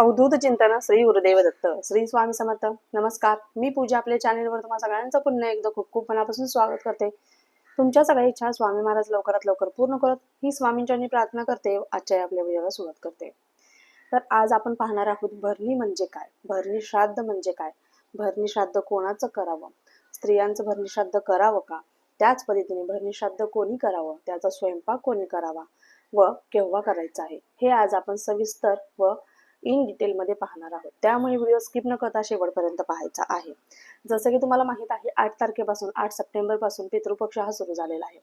अवधूत चिंतन श्री गुरुदेव दत्त श्री स्वामी समर्थ. नमस्कार. मी पूजा आपल्या चॅनेलवर तुम्हाला सगळ्यांचं पुन्हा एकदा खूप खूप मनापासून स्वागत करते. तुमच्या सगळ्या इच्छा स्वामी महाराज लवकरात लवकर पूर्ण करत ही स्वामींच्या प्रार्थना करते आजच्या आपल्या विजयाला सुरुवात करते. तर आज आपण पाहणार आहोत भरणी म्हणजे काय? भरणी श्राद्ध म्हणजे काय? भरणी श्राद्ध कोणाचं करावं? स्त्रियांचं भरणी श्राद्ध करावं का? त्याच पद्धतीने भरणी श्राद्ध कोणी करावं? त्याचा स्वयंपाक कोणी करावा? व केव्हा करायचा आहे? हे आज आपण सविस्तर व इन डिटेलमध्ये पाहणार आहोत. त्यामुळे व्हिडिओ स्किप न करता शेवटपर्यंत पाहायचा आहे. जसं की तुम्हाला माहीत आहे आठ तारखेपासून आठ सप्टेंबरपासून पितृपक्ष हा सुरू झालेला आहे.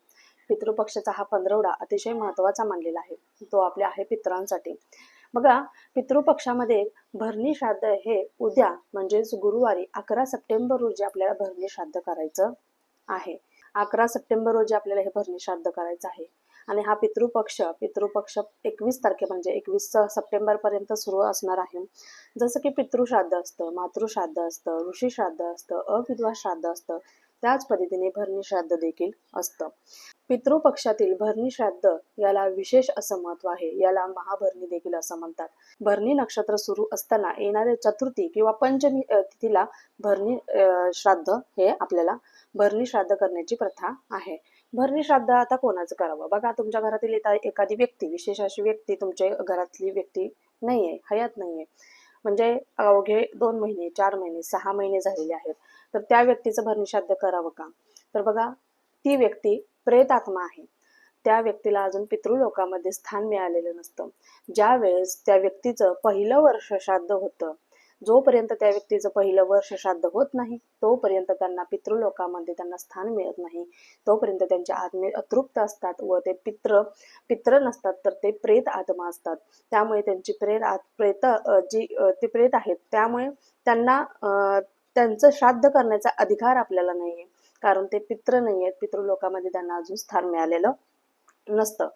पितृपक्षाचा हा पंधरवडा अतिशय महत्त्वाचा मानलेला आहे. तो आपल्या आहे पितरांसाठी. बघा पितृपक्षामध्ये भरणी श्राद्ध हे उद्या म्हणजेच गुरुवारी अकरा सप्टेंबर रोजी आपल्याला भरणी श्राद्ध करायचं आहे. अकरा सप्टेंबर रोजी आपल्याला हे भरणी श्राद्ध करायचं आहे. आणि हा पितृपक्ष पितृपक्ष एकवीस तारखे म्हणजे एकवीस सप्टेंबर पर्यंत सुरू असणार आहे. जसं की पितृश्राद्ध असतं मातृश्राद्ध असतं ऋषी श्राद्ध असतं अविधवा श्राद्ध असतं त्याच पद्धतीने भरणी श्राद्ध देखील असतं. पितृपक्षातील भरणी श्राद्ध याला विशेष असं महत्त्व आहे. याला महाभरणी देखील असं म्हणतात. भरणी नक्षत्र सुरू असताना येणाऱ्या चतुर्थी किंवा पंचमी तिथीला भरणी श्राद्ध हे आपल्याला भरणी श्राद्ध करण्याची प्रथा आहे. भरणी श्राद्ध आता कोणाचं करावं? बघा तुमच्या घरातील एखादी व्यक्ती विशेष अशी व्यक्ती तुमच्या घरातली व्यक्ती नाहीये हयात नाहीये. म्हणजे अवघे दोन महिने चार महिने सहा महिने झालेले आहेत. तर त्या व्यक्तीचं भरणी श्राद्ध करावं का? तर बघा ती व्यक्ती प्रेत आत्मा आहे. त्या व्यक्तीला अजून पितृलोकामध्ये स्थान मिळालेलं नसतं. ज्या वेळेस त्या व्यक्तीचं पहिलं वर्ष श्राद्ध होतं जोपर्यंत त्या व्यक्तीचं पहिलं वर्ष श्राद्ध होत नाही तोपर्यंत त्यांना पितृलोकामध्ये त्यांना स्थान मिळत नाही. तोपर्यंत त्यांचे आत्मे अतृप्त असतात व ते पित्र पित्र नसतात तर ते प्रेत आत्मा असतात. त्यामुळे त्यांची प्रेत आत प्रेत जी ते प्रेत आहेत त्यामुळे त्यांना त्यांचं श्राद्ध करण्याचा अधिकार आपल्याला नाहीये. कारण ते पित्र नाही आहेत पितृलोकामध्ये त्यांना अजून स्थान मिळालेलं नसतं.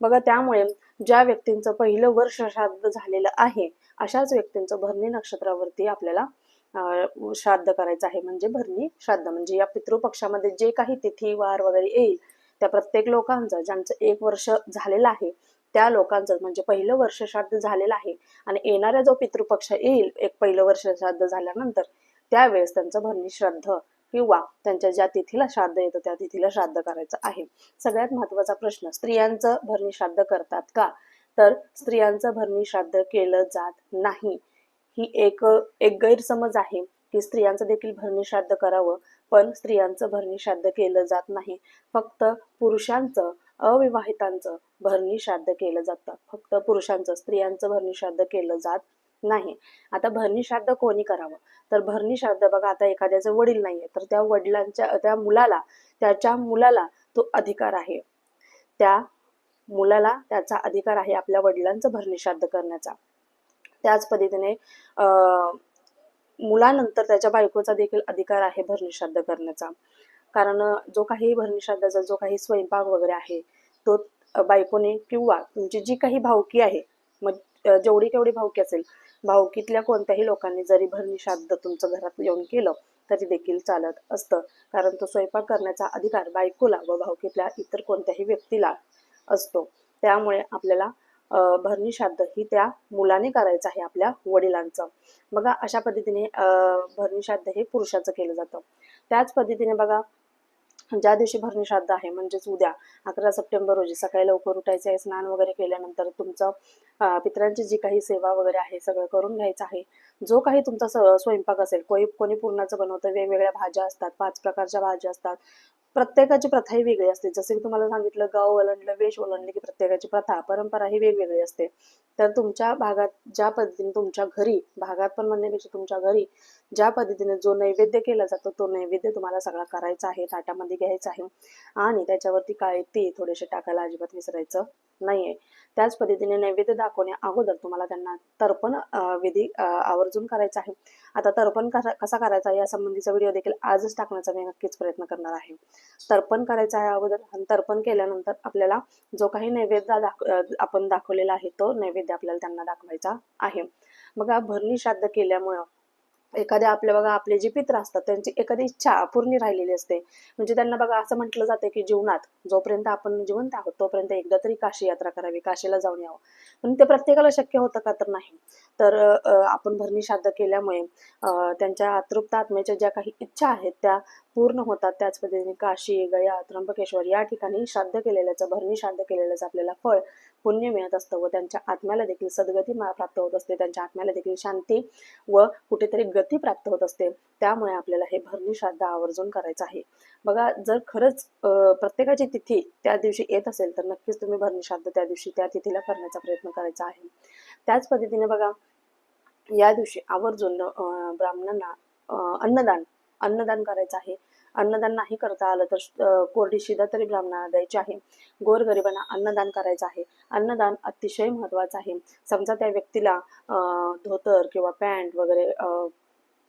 बघा त्यामुळे ज्या व्यक्तींचं पहिलं वर्ष श्राद्ध झालेलं आहे अशाच व्यक्तींचं भरणी नक्षत्रावरती आपल्याला श्राद्ध करायचं आहे. म्हणजे भरणी श्राद्ध. म्हणजे या पितृपक्षामध्ये जे काही तिथी वार वगैरे येईल त्या प्रत्येक लोकांचं ज्यांचं एक वर्ष झालेलं आहे त्या लोकांचं म्हणजे पहिलं वर्ष श्राद्ध झालेलं आहे आणि येणारा जो पितृपक्ष येईल एक पहिलं वर्ष श्राद्ध झाल्यानंतर त्यावेळेस त्यांचं भरणी श्राद्ध किंवा त्यांच्या ज्या तिथीला श्राद्ध येतं त्या तिथीला श्राद्ध करायचं आहे. सगळ्यात महत्त्वाचा प्रश्न स्त्रियांचं भरणी श्राद्ध करतात का? तर स्त्रियांचं भरणी श्राद्ध केलं जात नाही. ही एक एक गैरसमज आहे की स्त्रियांचं देखील भरणी श्राद्ध करावं पण स्त्रियांचं भरणी श्राद्ध केलं जात नाही. फक्त पुरुषांचं अविवाहितांचं भरणी श्राद्ध केलं जातं. फक्त पुरुषांचं स्त्रियांचं भरणी श्राद्ध केलं जात नाही आता भरणी श्राद्ध कोणी करावं? तर भरणी श्राद्ध बघा आता एखाद्याचं वडील नाहीये तर त्या वडिलांच्या त्या मुलाला त्याच्या मुलाला तो अधिकार आहे. त्या मुलाला त्याचा अधिकार आहे आपल्या वडिलांचं भरणी श्राद्ध करण्याचा. त्याच पद्धतीने अं, मुलानंतर त्याच्या बायकोचा देखील अधिकार आहे भरणी श्राद्ध करण्याचा. कारण जो काही भरणी श्राद्धाचा जो काही स्वयंपाक वगैरे आहे तो बायकोने किंवा तुमची जी काही भावकी आहे मग जेवढी केवढी भावकी असेल भाऊकीतल्या कोणत्याही लोकांनी जरी भरणी श्राद्ध तुमचं घरात येऊन केलं तरी देखील चालत असतं. कारण तो स्वयंपाक करण्याचा अधिकार बायकोला व भावकीतल्या इतर कोणत्याही व्यक्तीला असतो. त्यामुळे आपल्याला अं, भरणी श्राद्ध ही त्या मुलाने करायचं आहे आपल्या वडिलांचं. बघा अशा पद्धतीने अं, भरणी श्राद्ध हे पुरुषाचं केलं जातं. त्याच पद्धतीने बघा ज्या दिवशी भरणी श्राद्ध आहे म्हणजेच उद्या अकरा सप्टेंबर रोजी सकाळी लवकर उठायचं आहे स्नान वगैरे केल्यानंतर तुमचं पित्रांची पितरांची जी काही सेवा वगैरे आहे सगळं करून घ्यायचं आहे. जो काही तुमचा स्वयंपाक असेल कोणी कोणी पूर्णाचं बनवतं वेगवेगळ्या भाज्या असतात पाच प्रकारच्या भाज्या असतात. प्रत्येकाची प्रथा ही वेगळी असते. जसं की तुम्हाला सांगितलं गाव ओलांडलं वेश ओलांडले की प्रत्येकाची प्रथा परंपरा ही वेगवेगळी असते. तर तुमच्या भागात ज्या पद्धतीने तुमच्या घरी भागात पण म्हणण्यापेक्षा तुमच्या घरी ज्या पद्धतीने जो नैवेद्य केला जातो तो नैवेद्य तुम्हाला सगळा करायचा आहे ताटामध्ये घ्यायचा आहे. आणि त्याच्यावरती काळे ते थोडेसे टाकायला अजिबात विसरायचं नाहीये. त्याच पद्धतीने नैवेद्य दाखवण्या अगोदर तुम्हाला त्यांना तर्पण विधी आवर्जून करायचा आहे. आता तर्पण कसा कसा करायचा या संबंधीचा व्हिडिओ देखील आजच टाकण्याचा मी नक्कीच प्रयत्न करणार आहे. तर्पण करायचं आहे अगोदर आणि तर्पण केल्यानंतर आपल्याला जो काही नैवेद्य दाख आपण दाखवलेला आहे तो नैवेद्य आपल्याला त्यांना दाखवायचा आहे. मग भरणी श्राद्ध केल्यामुळं एखाद्या आपल्या बघा आपले जे पित्र असतात त्यांची एखादी इच्छा अपूर्ण राहिलेली असते. म्हणजे त्यांना बघा असं म्हटलं जातं की जीवनात जोपर्यंत आपण जिवंत आहोत तोपर्यंत एकदा तरी काशी यात्रा करावी काशीला जाऊन यावं. पण ते प्रत्येकाला शक्य होतं का तर नाही. तर आपण भरणी श्राद्ध केल्यामुळे अं, त्यांच्या अतृप्त आत्म्याच्या ज्या काही इच्छा आहेत त्या पूर्ण होतात. त्याच पद्धतीने काशी गया त्र्यंबकेश्वर या ठिकाणी श्राद्ध केलेल्याचं भरणी श्राद्ध केलेल्याचं आपल्याला फळ पुण्य मिळत असतं व त्यांच्या आत्म्याला देखील सद्गती मा- प्राप्त होत असते. त्यांच्या आत्म्याला देखील शांती व कुठेतरी गती प्राप्त होत असते त्यामुळे आपल्याला हे भरणी श्राद्ध आवर्जून करायचं आहे. बघा जर खरंच प्रत्येकाची तिथी त्या दिवशी येत असेल तर नक्कीच तुम्ही भरणी श्राद्ध त्या दिवशी त्या तिथीला करण्याचा प्रयत्न करायचा आहे. त्याच पद्धतीने बघा या दिवशी आवर्जून ब्राह्मणांना अन्नदान अन्नदान करायचं आहे. अन्नदान नाही करता आलं तर कोरडी शिदा तरी ब्राह्मणाला द्यायची आहे. गोरगरिबांना अन्नदान करायचं आहे. अन्नदान अतिशय महत्वाचं आहे. समजा त्या व्यक्तीला अं, धोतर किंवा पॅन्ट वगैरे अं,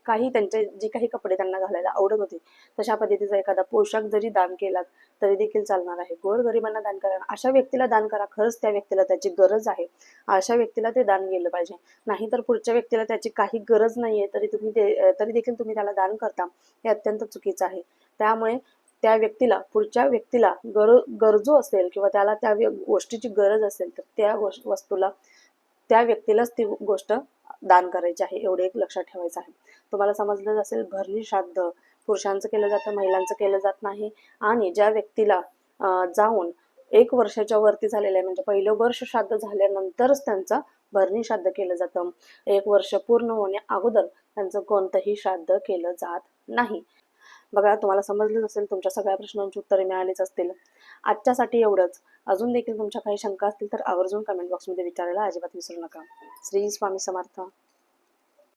काही त्यांचे जे काही कपडे त्यांना घालायला आवडत होते तशा पद्धतीचा एखादा पोशाख जरी दान केला तरी देखील चालणार आहे. गोरगरिबांना दान करा. अशा व्यक्तीला दान करा. खरंच त्या व्यक्तीला त्याची गरज आहे. अशा व्यक्तीला ते दान गेलं पाहिजे. नाहीतर पुढच्या व्यक्तीला त्याची काही गरज नाहीये तरी तुम्ही ते तरी देखील तुम्ही त्याला दान करता. हे अत्यंत चुकीचं आहे. त्यामुळे त्या व्यक्तीला पुढच्या व्यक्तीला गर गरजू असेल किंवा त्याला त्या व्य- गोष्टीची गरज असेल तर त्या वस्तूला त्या व्यक्तीलाच ती गोष्ट दान करायची आहे एवढे एक लक्षात ठेवायचं आहे. तुम्हाला समजलं असेल भरणी श्राद्ध पुरुषांचं केलं जातं महिलांचं केलं जात नाही. आणि ज्या व्यक्तीला जाऊन एक वर्षाच्या वरती झालेलं आहे म्हणजे पहिलं वर्ष श्राद्ध झाल्यानंतरच त्यांचं भरणी श्राद्ध केलं जातं. एक वर्ष पूर्ण होण्या अगोदर त्यांचं कोणतंही श्राद्ध केलं जात नाही. बघा तुम्हाला समजलंच असेल तुमच्या सगळ्या प्रश्नांची उत्तरे मिळालीच असतील. आजच्यासाठी एवढंच. अजून देखील तुमच्या काही शंका असतील तर आवर्जून कमेंट बॉक्समध्ये विचारायला अजिबात विसरू नका. श्री स्वामी समर्थ.